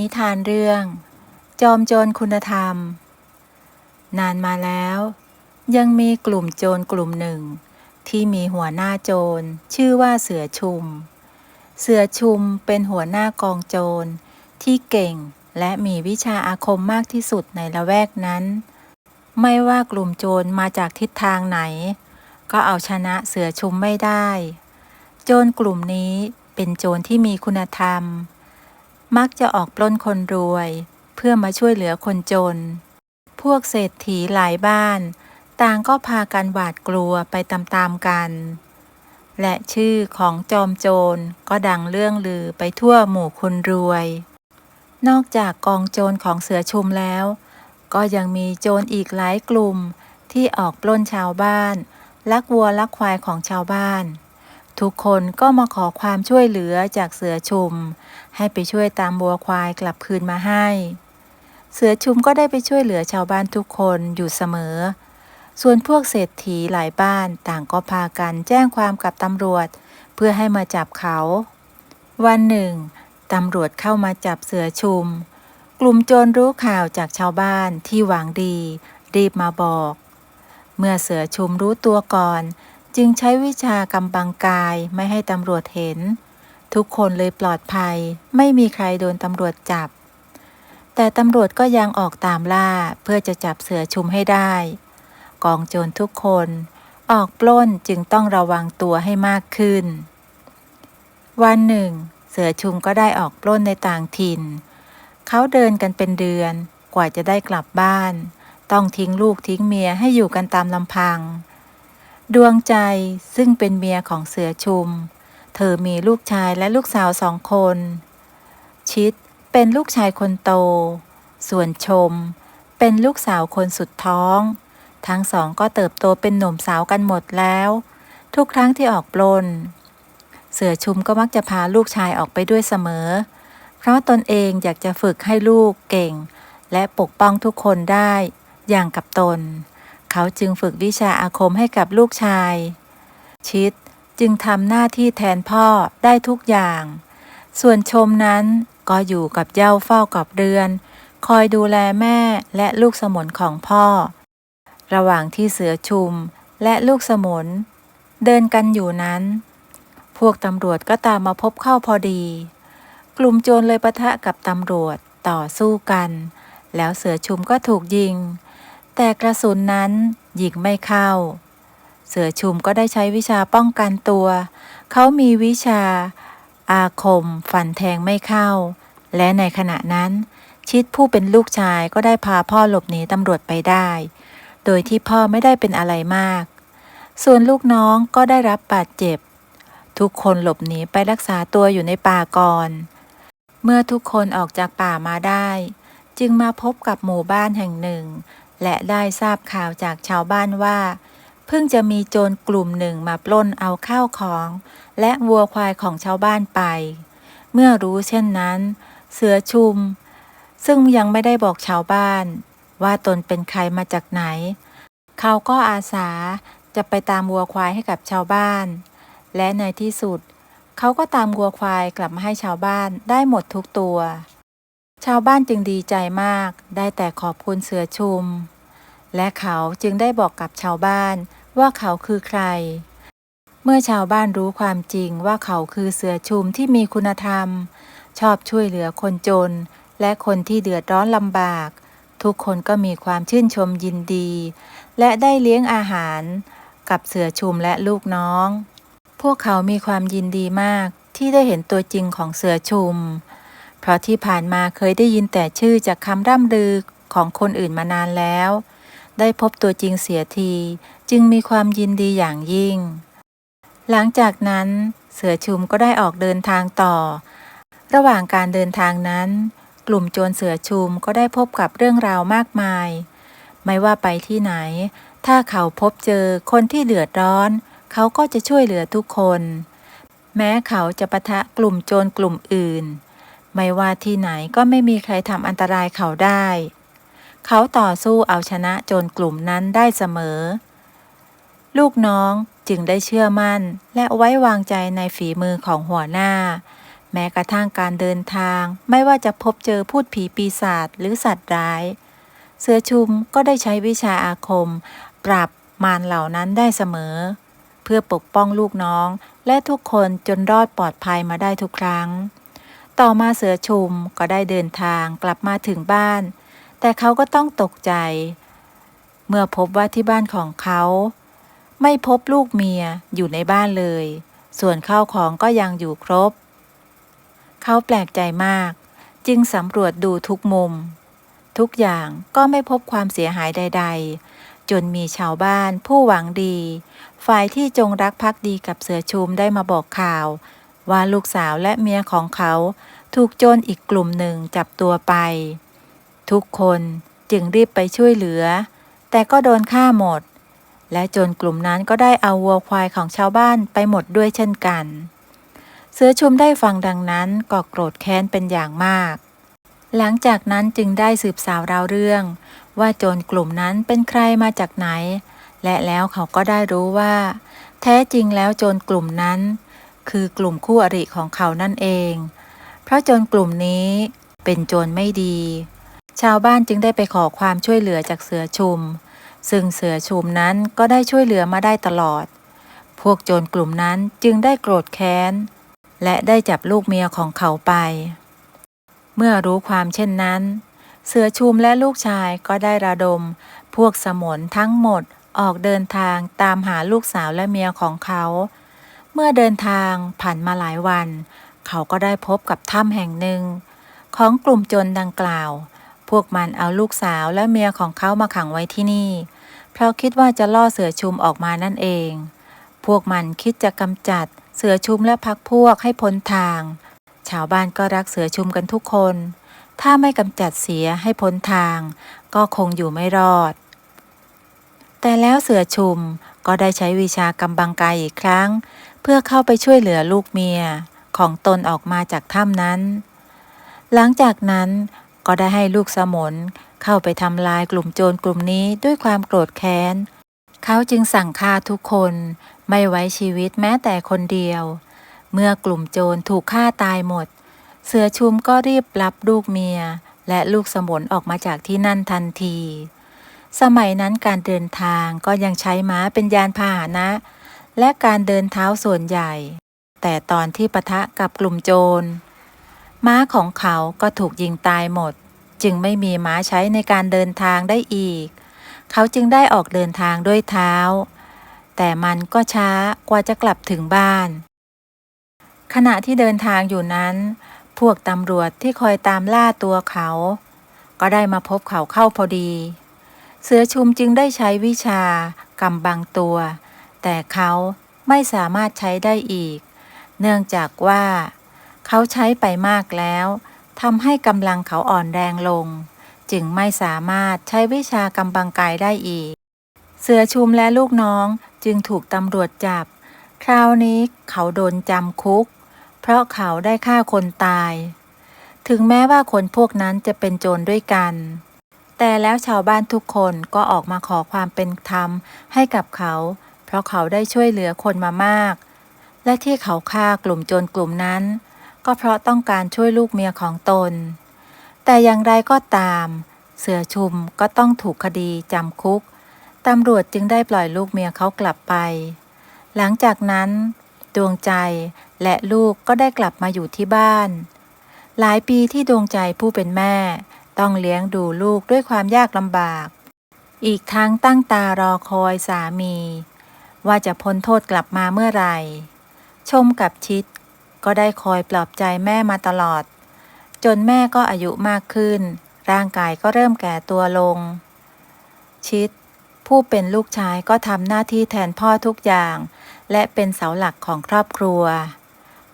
นิทานเรื่อง จอมโจรคุณธรรม นานมาแล้ว ยังมีกลุ่มโจรกลุ่มหนึ่ง ที่มีหัวหน้าโจรชื่อว่าเสือชุม เสือชุมเป็นหัวหน้ากองโจร ที่เก่งและมีวิชาอาคมมากที่สุดในละแวกนั้น ไม่ว่ากลุ่มโจรมาจากทิศทางไหน ก็เอาชนะเสือชุมไม่ได้ โจรกลุ่มนี้เป็นโจรที่มีคุณธรรม มักจะออกปล้นคนรวย เพื่อมาช่วยเหลือคนจน พวกเศรษฐีหลายบ้าน ต่างก็พากันหวาดกลัวไปตามๆกัน และชื่อของจอมโจรก็ดังเรื่องลือไปทั่วหมู่คนรวย นอกจากกองโจรของเสือชุมแล้ว ก็ยังมีโจรอีกหลายกลุ่มที่ออกปล้นชาวบ้าน ลักวัวลักควายของชาวบ้าน ทุกคนก็มาขอความช่วยเหลือจากเสือชุม ให้ไปช่วยตามวัวควายกลับคืนมาให้ เสือชุมก็ได้ไปช่วยเหลือชาวบ้านทุกคนอยู่เสมอ ส่วนพวกเศรษฐีหลายบ้านต่างก็พากันแจ้งความกับตำรวจ เพื่อให้มาจับเขา วันหนึ่งตำรวจเข้ามาจับเสือชุม กลุ่มโจรรู้ข่าวจากชาวบ้านที่หวังดี รีบมาบอก เมื่อเสือชุมรู้ตัวก่อน จึงใช้วิชากำบังกายไม่ให้ตำรวจเห็น ทุกคนเลยปลอดภัย ไม่มีใครโดนตำรวจจับ แต่ตำรวจก็ยังออกตามล่าเพื่อจะจับเสือชุมให้ได้ กองโจรทุกคน ออกปล้นจึงต้องระวังตัวให้มากขึ้น วันหนึ่ง เสือชุมก็ได้ออกปล้นในต่างถิ่น เขาเดินกันเป็นเดือนกว่าจะได้กลับบ้าน ต้องทิ้งลูกทิ้งเมียให้อยู่กันตามลำพัง ดวงใจซึ่งเป็นเมียของเสือชุม เธอมีลูกชายและลูกสาวสองคน ชิดเป็นลูกชายคนโต ส่วนชม เป็นลูกสาวคนสุดท้อง ทั้งสองก็เติบโตเป็นหนุ่มสาวกันหมดแล้ว ทุกครั้งที่ออกปลน เสือชุมก็มักจะพาลูกชายออกไปด้วยเสมอ เพราะตนเองอยากจะฝึกให้ลูกเก่ง และปกป้องทุกคนได้อย่างกับตน เขาจึงฝึกวิชาอาคมให้กับลูกชาย ชิดจึงทำหน้าที่แทนพ่อได้ทุกอย่าง ส่วนชมนั้นก็อยู่กับเย้าเฝ้ากับเรือน คอยดูแลแม่และลูกสมุนของพ่อ ระหว่างที่เสือชุมและลูกสมุน เดินกันอยู่นั้น พวกตำรวจก็ตามมาพบเข้าพอดี กลุ่มโจรเลยปะทะกับตำรวจต่อสู้กัน แล้วเสือชุมก็ถูกยิง แต่กระสุนนั้นยิงไม่เข้า เสือชุมก็ได้ใช้วิชาป้องกันตัว เขามีวิชา อาคมฟันแทงไม่เข้า และในขณะนั้น ชิดผู้เป็นลูกชายก็ได้พาพ่อหลบหนีตำรวจไปได้ โดยที่พ่อไม่ได้เป็นอะไรมาก ส่วนลูกน้องก็ได้รับบาดเจ็บ ทุกคนหลบหนีไปรักษาตัวอยู่ในป่าก่อน เมื่อทุกคนออกจากป่ามาได้ จึงมาพบกับหมู่บ้านแห่งหนึ่ง และได้ทราบข่าวจากชาวบ้านว่า เพิ่งจะมีโจรกลุ่มหนึ่งมาปล้นเอาข้าวของ และวัวควายของชาวบ้านไป เมื่อรู้เช่นนั้น เสือชุม ซึ่งยังไม่ได้บอกชาวบ้าน ว่าตนเป็นใครมาจากไหน เขาก็อาสาจะไปตามวัวควายให้กับชาวบ้าน และในที่สุด เขาก็ตามวัวควายกลับมาให้ชาวบ้านได้หมดทุกตัว ชาวบ้านจึงดีใจมาก ได้แต่ขอบคุณเสือชุม และเขาจึงได้บอกกับชาวบ้านว่าเขาคือใคร เมื่อชาวบ้านรู้ความจริงว่าเขาคือเสือชุมที่มีคุณธรรม ชอบช่วยเหลือคนจน และคนที่เดือดร้อนลำบาก ทุกคนก็มีความชื่นชมยินดี และได้เลี้ยงอาหารกับเสือชุมและลูกน้อง พวกเขามีความยินดีมากที่ได้เห็นตัวจริงของเสือชุม เพราะที่ผ่านมาเคยได้ยินแต่ชื่อจากคำร่ำลือของคนอื่นมานานแล้ว ได้พบตัวจริงเสียทีจึงมีความยินดีอย่างยิ่ง หลังจากนั้นเสือชุมก็ได้ออกเดินทางต่อ ระหว่างการเดินทางนั้น กลุ่มโจรเสือชุมก็ได้พบกับเรื่องราวมากมาย ไม่ว่าไปที่ไหน ถ้าเขาพบเจอคนที่เดือดร้อน เขาก็จะช่วยเหลือทุกคน แม้เขาจะปะทะกลุ่มโจรกลุ่มอื่น ไม่ว่าที่ไหนก็ไม่มีใครทำอันตรายเขาได้ เขาต่อสู้เอาชนะโจรกลุ่มนั้นได้เสมอ ลูกน้องจึงได้เชื่อมั่นและไว้วางใจในฝีมือของหัวหน้า แม้กระทั่งการเดินทาง ไม่ว่าจะพบเจอพูดผีปีศาจหรือสัตว์ร้าย เสือชุมก็ได้ใช้วิชาอาคม ปราบมารเหล่านั้นได้เสมอ เพื่อปกป้องลูกน้องและทุกคนจนรอดปลอดภัยมาได้ทุกครั้ง ต่อมาเสือชุมก็ได้เดินทางกลับมาถึงบ้าน แต่เขาก็ต้องตกใจ เมื่อพบว่าที่บ้านของเขา ไม่พบลูกเมียอยู่ในบ้านเลย ส่วนข้าวของก็ยังอยู่ครบ เขาแปลกใจมาก จึงสำรวจดูทุกมุม ทุกอย่างก็ไม่พบความเสียหายใด ๆ จนมีชาวบ้านผู้หวังดี ฝ่ายที่จงรักภักดีกับเสือชุมได้มาบอกข่าว ว่าลูกสาวและเมียของเขาถูกโจรอีกกลุ่มหนึ่งจับตัวไป ทุกคนจึงรีบไปช่วยเหลือ แต่ก็โดนฆ่าหมด และโจรกลุ่มนั้นก็ได้เอาวัวควายของชาวบ้านไปหมดด้วยเช่นกัน เสือชุมได้ฟังดังนั้นก็โกรธแค้นเป็นอย่างมาก หลังจากนั้นจึงได้สืบสาวราวเรื่อง ว่าโจรกลุ่มนั้นเป็นใครมาจากไหน และแล้วเขาก็ได้รู้ว่า แท้จริงแล้วโจรกลุ่มนั้น คือกลุ่มคู่อริของเขานั่นเอง เพราะโจรกลุ่มนี้เป็นโจรไม่ดี ชาวบ้านจึงได้ไปขอความช่วยเหลือจากเสือชุม ซึ่งเสือชุมนั้นก็ได้ช่วยเหลือมาได้ตลอด พวกโจรกลุ่มนั้นจึงได้โกรธแค้น และได้จับลูกเมียของเขาไป เมื่อรู้ความเช่นนั้น เสือชุมและลูกชายก็ได้ระดม พวกสมนทั้งหมดออกเดินทางตามหาลูกสาวและเมียของเขา เมื่อเดินทางผ่านมาหลายวัน เขาก็ได้พบกับถ้ำแห่งหนึ่ง ของกลุ่มโจรดังกล่าว พวกมันเอาลูกสาวและเมียของเขามาขังไว้ที่นี่ เพราะคิดว่าจะล่อเสือชุมออกมานั่นเอง พวกมันคิดจะกำจัดเสือชุมและพักพวกให้พ้นทาง ชาวบ้านก็รักเสือชุมกันทุกคน ถ้าไม่กำจัดเสียให้พ้นทาง ก็คงอยู่ไม่รอด แต่แล้วเสือชุม ก็ได้ใช้วิชากำบังกายอีกครั้ง เพื่อเข้าไปช่วยเหลือลูกเมียของตนออกมาจากถ้ำนั้น หลังจากนั้นก็ได้ให้ลูกสมนเข้าไปทำลายกลุ่มโจรกลุ่มนี้ด้วยความโกรธแค้น เขาจึงสั่งฆ่าทุกคนไม่ไว้ชีวิตแม้แต่คนเดียว เมื่อกลุ่มโจรถูกฆ่าตายหมด เสือชุมก็รีบรับลูกเมีย และลูกสมนออกมาจากที่นั่นทันที สมัยนั้นการเดินทางก็ยังใช้ม้าเป็นยานพาหนะ และการเดินเท้าส่วนใหญ่ แต่ตอนที่ปะทะกับกลุ่มโจร ม้าของเขาก็ถูกยิงตายหมด จึงไม่มีม้าใช้ในการเดินทางได้อีก เขาจึงได้ออกเดินทางด้วยเท้า แต่มันก็ช้ากว่าจะกลับถึงบ้าน ขณะที่เดินทางอยู่นั้น พวกตำรวจที่คอยตามล่าตัวเขา ก็ได้มาพบเขาเข้าพอดี เสือชุมจึงได้ใช้วิชากำบังตัว แต่เขาไม่สามารถใช้ได้อีก เนื่องจากว่า เขาใช้ไปมากแล้วทำให้กำลังเขาอ่อนแรงลง จึงไม่สามารถใช้วิชากำบังกายได้อีก เสือชุมและลูกน้องจึงถูกตำรวจจับ คราวนี้เขาโดนจำคุก เพราะเขาได้ฆ่าคนตาย ถึงแม้ว่าคนพวกนั้นจะเป็นโจรด้วยกัน แต่แล้วชาวบ้านทุกคนก็ออกมาขอความเป็นธรรมให้กับเขา เพราะเขาได้ช่วยเหลือคนมามาก และที่เขาฆ่ากลุ่มโจรกลุ่มนั้น ก็เพราะต้องการช่วยลูกเมียของตน แต่อย่างไรก็ตาม เสือชุมก็ต้องถูกคดีจำคุกตำรวจจึงได้ปล่อยลูกเมียเขากลับไป หลังจากนั้น ดวงใจและลูกก็ได้กลับมาอยู่ที่บ้าน หลายปีที่ดวงใจผู้เป็นแม่ ต้องเลี้ยงดูลูกด้วยความยากลำบาก อีกทั้งตั้งตารอคอยสามี ว่าจะพ้นโทษกลับมาเมื่อไหร่ ชมกับชิด ก็ได้คอยปลอบใจแม่มาตลอด จนแม่ก็อายุมากขึ้น ร่างกายก็เริ่มแก่ตัวลง ชิด ผู้เป็นลูกชายก็ทำหน้าที่แทนพ่อทุกอย่าง และเป็นเสาหลักของครอบครัว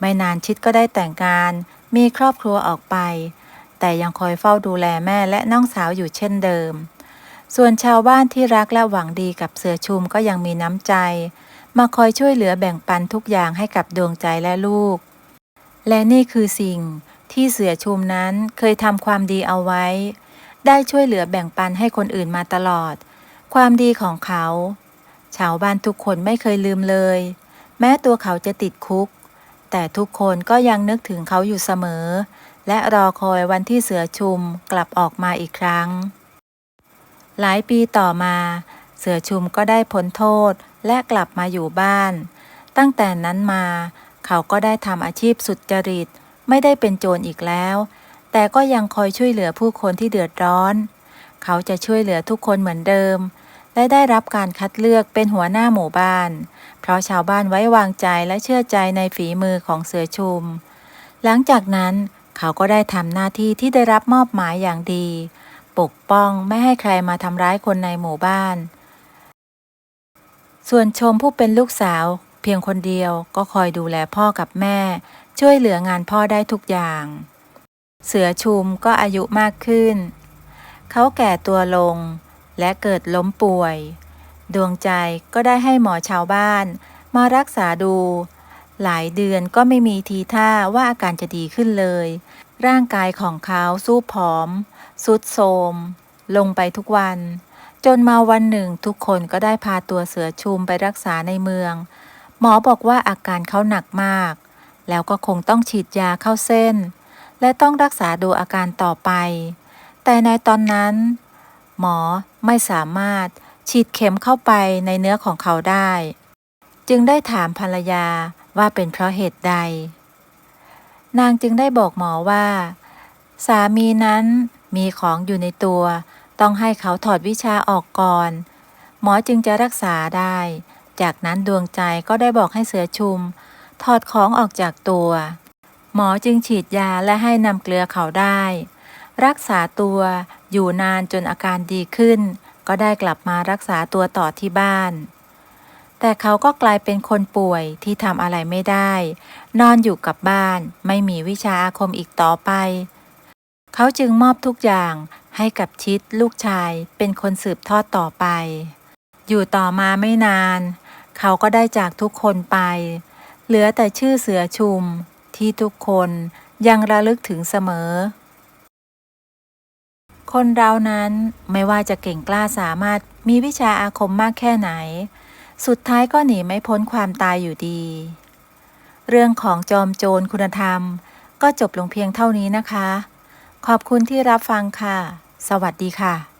ไม่นานชิดก็ได้แต่งงานมีครอบครัวออกไป แต่ยังคอยเฝ้าดูแลแม่และน้องสาวอยู่เช่นเดิม ส่วนชาวบ้านที่รักและหวังดีกับเสือชุมก็ยังมีน้ำใจ มาคอยช่วยเหลือแบ่งปันทุกอย่างให้กับดวงใจและลูก และนี่คือสิ่งที่เสือชุมนั้นเคยทำความดีเอาไว้ ได้ช่วยเหลือแบ่งปันให้คนอื่นมาตลอด ความดีของเขา ชาวบ้านทุกคนไม่เคยลืมเลย แม้ตัวเขาจะติดคุก แต่ทุกคนก็ยังนึกถึงเขาอยู่เสมอ และรอคอยวันที่เสือชุมกลับออกมาอีกครั้ง หลายปีต่อมา เสือชุมก็ได้พ้นโทษและกลับมาอยู่บ้าน ตั้งแต่นั้นมา เขาก็ได้ทำอาชีพสุจริต ไม่ได้เป็นโจรอีกแล้ว แต่ก็ยังคอยช่วยเหลือผู้คนที่เดือดร้อน เขาจะช่วยเหลือทุกคนเหมือนเดิม และได้รับการคัดเลือกเป็นหัวหน้าหมู่บ้าน เพราะชาวบ้านไว้วางใจและเชื่อใจในฝีมือของเสือชุม หลังจากนั้น เขาก็ได้ทำหน้าที่ที่ได้รับมอบหมายอย่างดี ปกป้องไม่ให้ใครมาทำร้ายคนในหมู่บ้าน ส่วนชมผู้เป็นลูกสาว เพียงคนเดียวก็คอยดูแลพ่อกับแม่ ช่วยเหลืองานพ่อได้ทุกอย่าง เสือชุมก็อายุมากขึ้น เขาแก่ตัวลงและเกิดล้มป่วย ดวงใจก็ได้ให้หมอชาวบ้านมารักษาดู หลายเดือนก็ไม่มีทีท่าว่าอาการจะดีขึ้นเลย ร่างกายของเขาสู้ผอม สุดโทมลงไปทุกวัน จนมาวันหนึ่งทุกคนก็ได้พาตัวเสือชุมไปรักษาในเมือง หมอบอกว่าอาการเขาหนักมาก แล้วก็คงต้องฉีดยาเข้าเส้น และต้องรักษาดูอาการต่อไป แต่ในตอนนั้น หมอไม่สามารถฉีดเข็มเข้าไปในเนื้อของเขาได้ จึงได้ถามภรรยาว่าเป็นเพราะเหตุใด นางจึงได้บอกหมอว่า สามีนั้นมีของอยู่ในตัว ต้องให้เขาถอดวิชาออกก่อน หมอจึงจะรักษาได้ จากนั้นดวงใจก็ได้บอกให้เสือชุม ถอดของออกจากตัว หมอจึงฉีดยาและให้นำเกลือเขาได้ รักษาตัวอยู่นานจนอาการดีขึ้น ก็ได้กลับมารักษาตัวต่อที่บ้าน แต่เขาก็กลายเป็นคนป่วยที่ทำอะไรไม่ได้ นอนอยู่กับบ้าน ไม่มีวิชาอาคมอีกต่อไป เขาจึงมอบทุกอย่างให้กับชิดลูกชายเป็นคนสืบทอดต่อไป อยู่ต่อมาไม่นาน เขาก็ได้จากทุกคนไป เหลือแต่ชื่อเสือชุมที่ทุกคนยังระลึกถึงเสมอ คนเรานั้นไม่ว่าจะเก่งกล้าสามารถมีวิชาอาคมมากแค่ไหน สุดท้ายก็หนีไม่พ้นความตายอยู่ดี เรื่องของจอมโจรคุณธรรม ก็จบลงเพียงเท่านี้นะคะ ขอบคุณที่รับฟังค่ะ สวัสดีค่ะ